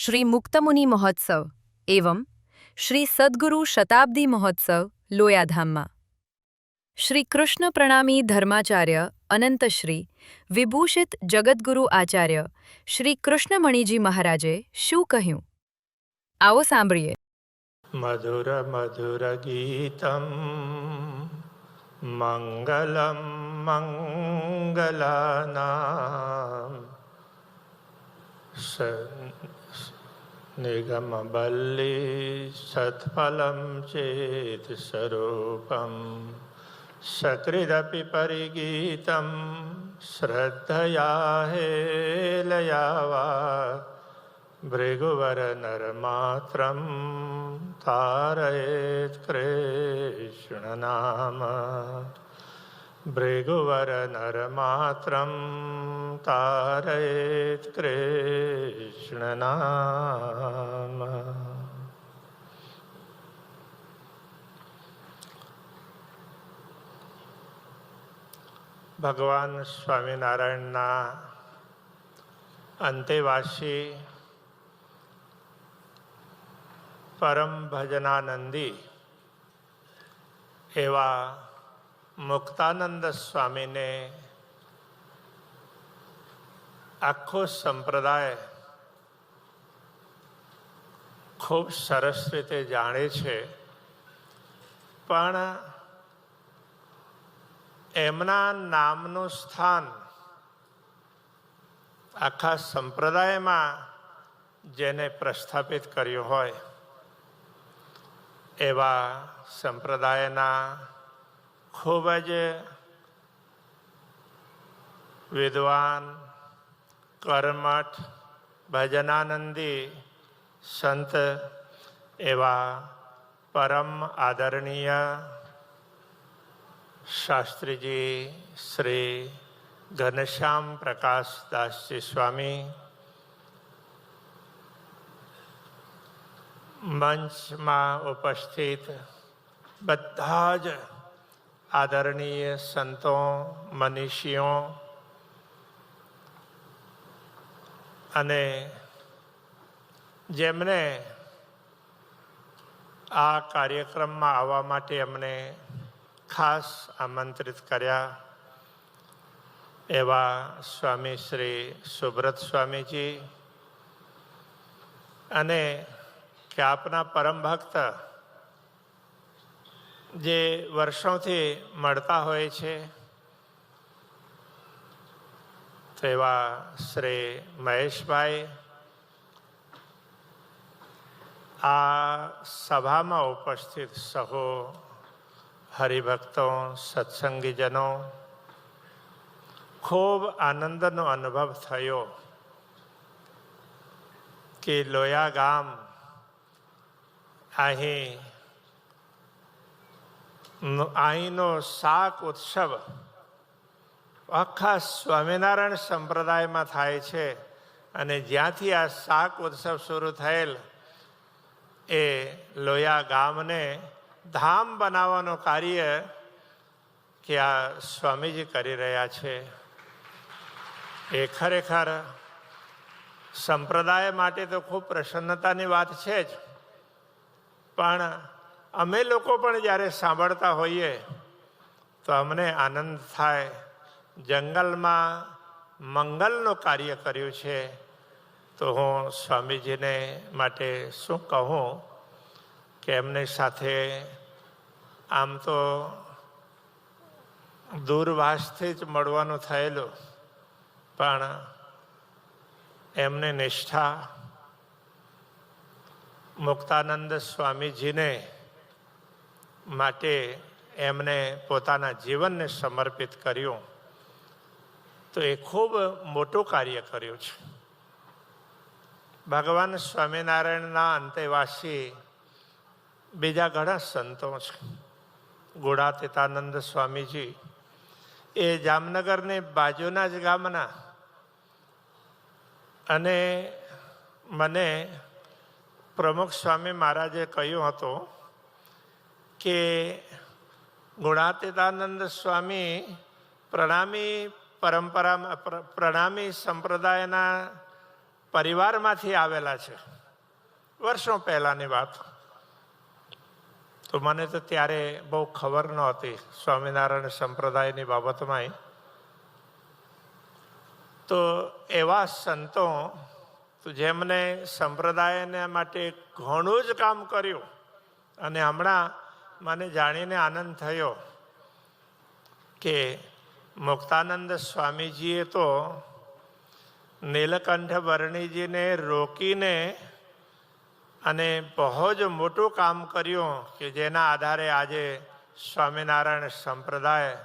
શ્રી મુક્તમુનિ મહોત્સવ એવમ શ્રી સદ્ગુરુ શતાબ્દી મહોત્સવ લોયાધામમાં શ્રી કૃષ્ણ પ્રણામી ધર્માચાર્ય અનંતશ્રી વિભૂષિત જગદગુરુ આચાર્ય શ્રી કૃષ્ણમણિજી મહારાજે શું કહ્યું આવો સાંભળીએ મધુર મધુર ગીતમ મંગલમ મંગલાના મંગલાનામ નિગમબલ્લી સત્ફલમ ચેત સ્વરૂપમ સકૃદપી પરિગીતમ શ્રદ્ધયા હેલયાવા ભૃગુવરનરમાત્રं તારયેત કૃષ્ણનામ ભૃગુવરનરમાત્રं તારયેત કૃષ્ણનામ ભગવાન સ્વામિનારાયણના અંતેવાસી પરમ ભજનાનંદી એવા મુક્તાનંદ સ્વામીને આખો સંપ્રદાય ખૂબ સરસ રીતે જાણે છે. પણ એમના નામનું સ્થાન આખા સંપ્રદાયમાં જેને પ્રસ્થાપિત કર્યું હોય એવા સંપ્રદાયના ખૂબ જ વિદ્વાન, કર્મઠ, ભજનાનંદી સંત એવા પરમ આદરણીય શાસ્ત્રીજી શ્રી ઘનશ્યામ પ્રકાશ દાસજી સ્વામી, મંચમાં ઉપસ્થિત બધા જ આદરણીય સંતો, મનીષીઓ અને જેમને આ કાર્યક્રમમાં આવવા માટે અમને ખાસ આમંત્રિત કર્યા એવા સ્વામી શ્રી સુબ્રત સ્વામીજી અને કે આપના પરમ ભક્ત જે વર્ષોથી મળતા હોય છે, તો એવા શ્રી મહેશભાઈ આ સભામાં ઉપસ્થિત સહો હરિભક્તો, સત્સંગીજનો, ખૂબ આનંદનો અનુભવ થયો કે લોયા ગામ અહીં અહીંનો શાક ઉત્સવ. આખા સ્વામિનારાયણ સંપ્રદાયમાં થાય છે અને જ્યાંથી આ શાક ઉત્સવ શરૂ થયેલ, એ લોયા ગામને ધામ બનાવવાનું કાર્ય કે આ સ્વામીજી કરી રહ્યા છે. એ ખરેખર સંપ્રદાય માટે તો ખૂબ પ્રસન્નતાની વાત છે જ. પણ અમે લોકો પણ જ્યારે સાંભળતા હોઈએ, તો અમને આનંદ થાય. જંગલમાં મંગલનું કાર્ય કર્યું છે. તો હું સ્વામીજીને માટે શું કહું કે એમની સાથે આમ તો દૂરવાસથી જ મળવાનું થયેલું, પણ એમની નિષ્ઠા મુક્તાનંદ સ્વામીજીને માટે એમને પોતાના જીવનને સમર્પિત કર્યું. તો એ ખૂબ મોટું કાર્ય કર્યું છે. ભગવાન સ્વામિનારાયણના અંતેવાસી બીજા ઘણા સંતો છે. ગુણાતીતાનંદ સ્વામીજી, એ જામનગરની બાજુના જ ગામના અને મને પ્રમુખ સ્વામી મહારાજે કહ્યું હતું કે ગુણાતીતાનંદ સ્વામી પ્રણામી પરંપરા પ્રણામી સંપ્રદાયના પરિવારમાંથી આવેલા છે. વર્ષો પહેલાંની વાત. તો મને તો ત્યારે બહુ ખબર નહોતી સ્વામિનારાયણ સંપ્રદાયની બાબતમાં તો એવા સંતો જેમને સંપ્રદાયને માટે ઘણું જ કામ કર્યું અને હમણાં મને જાણીને આનંદ થયો કે મુક્તાનંદ સ્વામીજીએ તો નીલકંઠ વરણીજીને રોકીને અને બહુ જ મોટું કામ કર્યું કે જેના આધારે આજે સ્વામિનારાયણ સંપ્રદાય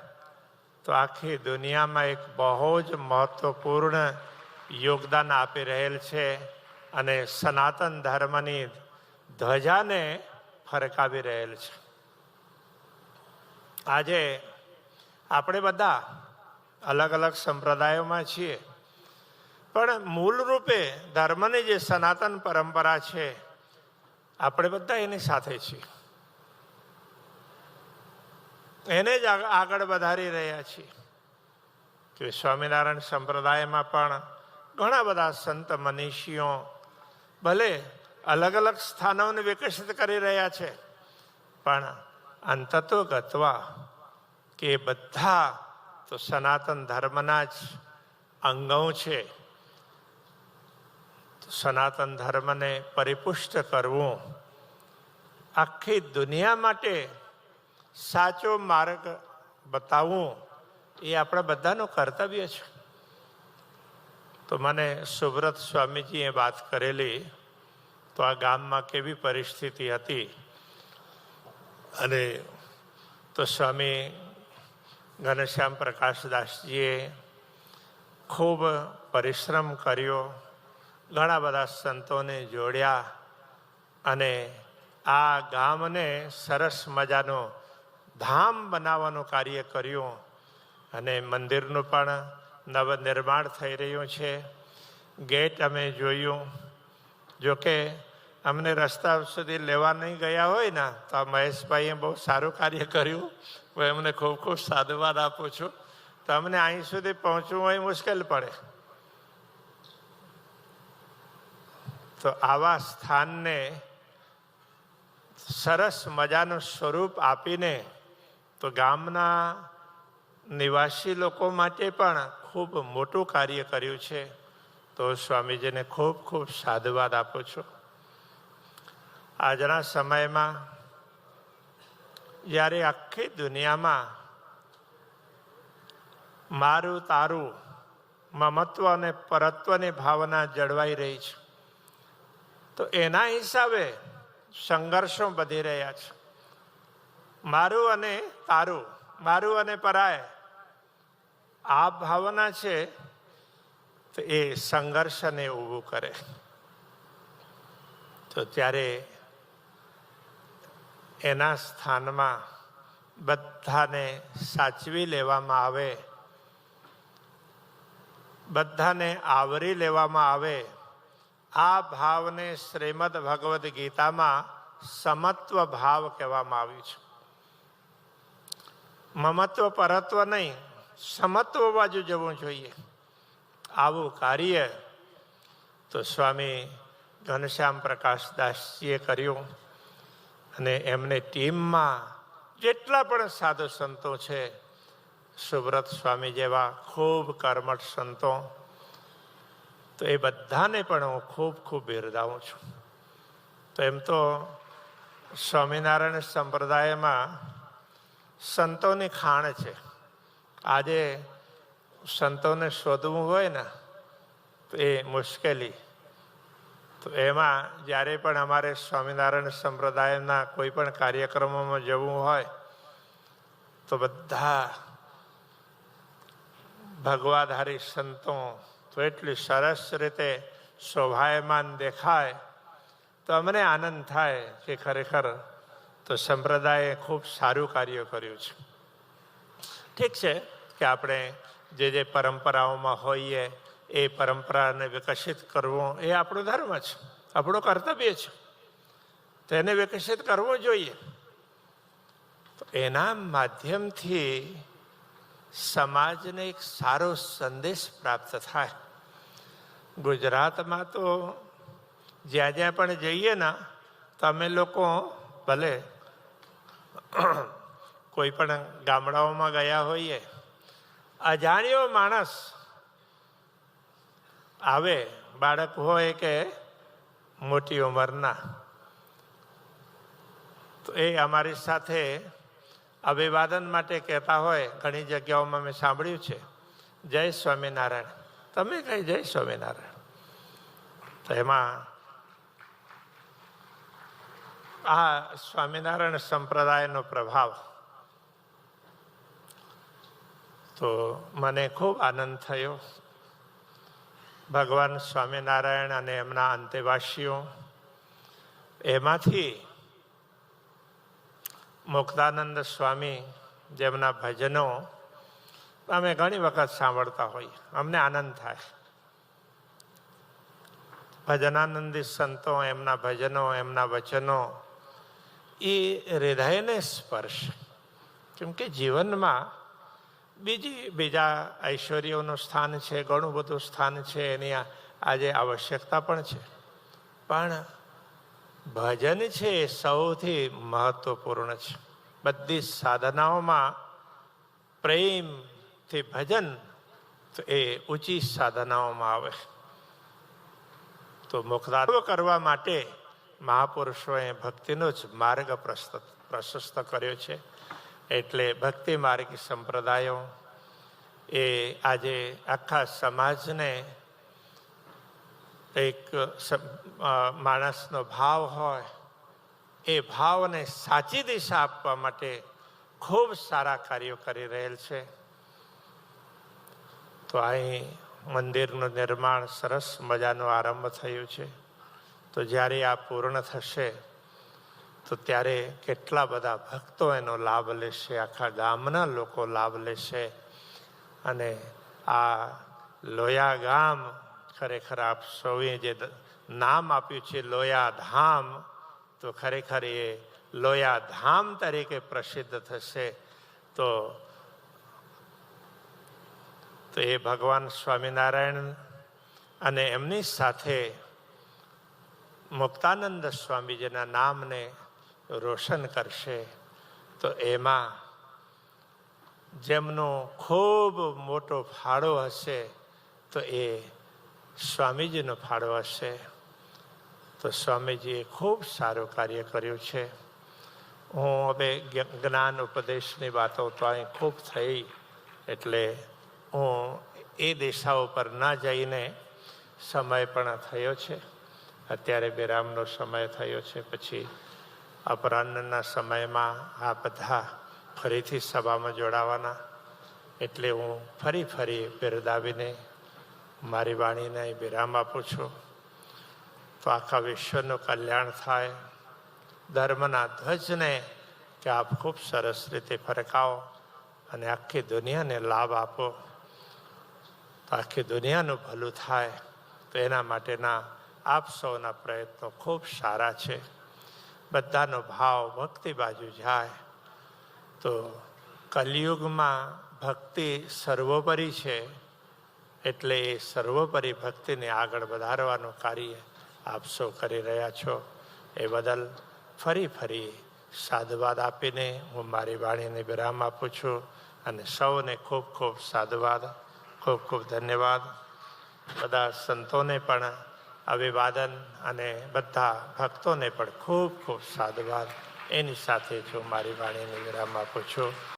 તો આખી દુનિયામાં એક બહુ જ મહત્વપૂર્ણ યોગદાન આપી રહેલ છે અને સનાતન ધર્મની ધ્વજાને ફરકાવી રહેલ છે. આજે આપણે બધા અલગ અલગ સંપ્રદાયોમાં છીએ. પણ મૂળ રૂપે ધર્મની જે સનાતન પરંપરા છે, આપણે બધા એની સાથે છીએ. એને જ આગ- આગળ વધારી રહ્યા છીએ. કે સ્વામિનારાયણ સંપ્રદાયમાં પણ ઘણા બધા સંત મનીષીઓ ભલે અલગ અલગ સ્થાનોને વિકસિત કરી રહ્યા છે, પણ અંતતો ગતવા કે બધા તો સનાતન ધર્મના જ અંગો છે. સનાતન ધર્મને પરિપુષ્ટ કરવું આખી દુનિયા માટે સાચો માર્ગ બતાવવું એ આપણા બધાનું કર્તવ્ય છે. તો મને સુબ્રત સ્વામીજીએ વાત કરેલી, તો આ ગામમાં કેવી પરિસ્થિતિ હતી? અને તો સ્વામી ઘનશ્યામ પ્રકાશદાસજીએ ખૂબ પરિશ્રમ કર્યો, ઘણા બધા સંતોને જોડ્યા અને આ ગામને સરસ મજાનું ધામ બનાવવાનું કાર્ય કર્યું અને મંદિરનું પણ નવનિર્માણ થઈ રહ્યું છે. ગેટ અમે જોયું, જોકે અમને રસ્તા સુધી લેવા નહીં ગયા હોય ને, તો આ મહેશભાઈએ બહુ સારું કાર્ય કર્યું. હું એમને ખૂબ ખૂબ સાધુવાદ આપું છું. તો અમને અહીં સુધી પહોંચવું હોય મુશ્કેલ પડે. તો આવા સ્થાનને સરસ મજાનું સ્વરૂપ આપીને, તો ગામના નિવાસી લોકો માટે પણ ખૂબ મોટું કાર્ય કર્યું છે. તો સ્વામીજીને ખૂબ ખૂબ સાધુવાદ આપું છું. આજના સમયમાં જ્યારે આખી દુનિયામાં મારું તારું મમત્વ અને પરત્વની ભાવના જળવાઈ રહી છે, તો એના હિસાબે સંઘર્ષો વધી રહ્યા છે. મારું અને તારું, મારું અને પરાય આ ભાવના છે, તો એ સંઘર્ષને ઊભું કરે. તો ત્યારે એના સ્થાનમાં બધાને સાચવી લેવામાં આવે. બધાને આવરી લેવામાં આવે. આ ભાવને શ્રીમદ ભગવદ્ ગીતામાં સમત્વ ભાવ કહેવામાં આવ્યું છે. મમત્વ પરત્વ નહીં, સમત્વ બાજુ જવું જોઈએ. આવું કાર્ય તો સ્વામી ઘનશ્યામ પ્રકાશદાસજીએ કર્યું. અને એમને ટીમમાં જેટલા પણ સાધુ સંતો છે સુબ્રત સ્વામી જેવા ખૂબ કર્મઠ સંતો, તો એ બધાને પણ હું ખૂબ ખૂબ બિરદાવું છું. તો એમ તો સ્વામિનારાયણ સંપ્રદાયમાં સંતોની ખાણ છે. આજે સંતોને શોધવું હોય ને, તો એ મુશ્કેલી તો એમાં જ્યારે પણ અમારે સ્વામિનારાયણ સંપ્રદાયના કોઈ પણ કાર્યક્રમોમાં જવું હોય તો બધા ભગવાધારી સંતો તો એટલી સરસ રીતે શોભાયમાન દેખાય તો અમને આનંદ થાય કે ખરેખર તો સંપ્રદાયે ખૂબ સારું કાર્ય કર્યું છે. ઠીક છે. કે આપણે જે જે પરંપરાઓમાં હોઈએ એ પરંપરાને વિકસિત કરવું એ આપણો ધર્મ છે. આપણું કર્તવ્ય છે. તેને વિકસિત કરવું જોઈએ. તો એના માધ્યમથી સમાજને એક સારો સંદેશ પ્રાપ્ત થાય. ગુજરાતમાં તો જ્યાં જ્યાં પણ જઈએ ને તો અમે લોકો ભલે કોઈ પણ ગામડાઓમાં ગયા હોઈએ, અજાણ્યો માણસ આવે, બાળક હોય કે મોટી ઉંમરના. તો એ અમારી સાથે અભિવાદન માટે કહેતા હોય, ઘણી જગ્યાઓમાં મેં સાંભળ્યું છે. જય સ્વામિનારાયણ. તમે કઈ જય સ્વામિનારાયણ. તો એમાં આ સ્વામિનારાયણ સંપ્રદાયનો પ્રભાવ. તો મને ખૂબ આનંદ થયો. ભગવાન સ્વામિનારાયણ અને એમના અંતેવાસીઓ, એમાંથી મુક્તાનંદ સ્વામી જેમના ભજનો અમે ઘણી વખત સાંભળતા હોઈએ. અમને આનંદ થાય. ભજનાનંદી સંતો, એમના ભજનો, એમના વચનો એ હૃદયને સ્પર્શ. કેમ કે જીવનમાં બીજી, બીજા ઐશ્વર્યોનું સ્થાન છે, ઘણું બધું સ્થાન છે, એની આજે આવશ્યકતા પણ છે. પણ ભજન છે એ સૌથી મહત્વપૂર્ણ છે. બધી સાધનાઓમાં પ્રેમથી ભજન તો એ ઊંચી સાધનાઓમાં આવે. તો મુક્તાત્વ કરવા માટે મહાપુરુષોએ ભક્તિનો જ માર્ગ પ્રસ્તુત પ્રશસ્ત કર્યો છે. એટલે ભક્તિ માર્ગ સંપ્રદાયો એ આજે આખા સમાજને એક માણસનો ભાવ હોય, એ ભાવને સાચી દિશા આપવા માટે ખૂબ સારા કાર્યો કરી રહેલ છે. તો અહીં મંદિરનું નિર્માણ સરસ મજાનો આરંભ થયું છે. તો જ્યારે આ પૂર્ણ થશે તો ત્યારે કેટલા બધા ભક્તો એનો લાભ લેશે, આખા ગામના લોકો લાભ લેશે. અને આ લોયા ગામ ખરેખર આપ સૌએ જે નામ આપ્યું છે લોયા ધામ, તો ખરેખર એ લોયા ધામ તરીકે પ્રસિદ્ધ થશે. તો તો એ ભગવાન સ્વામિનારાયણ અને એમની સાથે મુક્તાનંદ સ્વામીજીના નામને રોશન કરશે. તો એમાં જેમનો ખૂબ મોટો ફાળો હશે, તો એ સ્વામીજીનો ફાળો હશે. તો સ્વામીજીએ ખૂબ સારું કાર્ય કર્યું છે. હું હવે જ્ઞાન ઉપદેશની વાતો તો અહીં ખૂબ થઈ, એટલે હું એ દિશા ઉપર ના જઈને સમય પણ થયો છે. અત્યારે વિરામનો સમય થયો છે, પછી અપરાહ્નના સમયમાં આ બધા ફરીથી સભામાં જોડાવાના. એટલે હું ફરી ફરી બિરદાવીને મારી વાણીને વિરામ આપું છું. તો આખા વિશ્વનું કલ્યાણ થાય. ધર્મના ધ્વજને કે આપ ખૂબ સરસ રીતે ફરકાવો અને આખી દુનિયાને લાભ આપો. તો આખી દુનિયાનું ભલું થાય. તો એના માટેના આપ સૌના પ્રયત્નો ખૂબ સારા છે. બધાનો ભાવ ભક્તિ બાજુ જાય. તો કલિયુગમાં ભક્તિ સર્વોપરી છે, એટલે એ સર્વોપરી ભક્તિને આગળ વધારવાનું કાર્ય આપ સૌ કરી રહ્યા છો. એ બદલ ફરી ફરી સાધુવાદ આપીને હું મારી વાણીને વિરામ આપું છું અને સૌને ખૂબ ખૂબ સાધુવાદ, ખૂબ ખૂબ ધન્યવાદ. બધા સંતોને પણ અભિવાદન અને બધા ભક્તોને પણ ખૂબ ખૂબ સાધુવાદ. એની સાથે જો મારી વાણીને વિરામ આપું છું.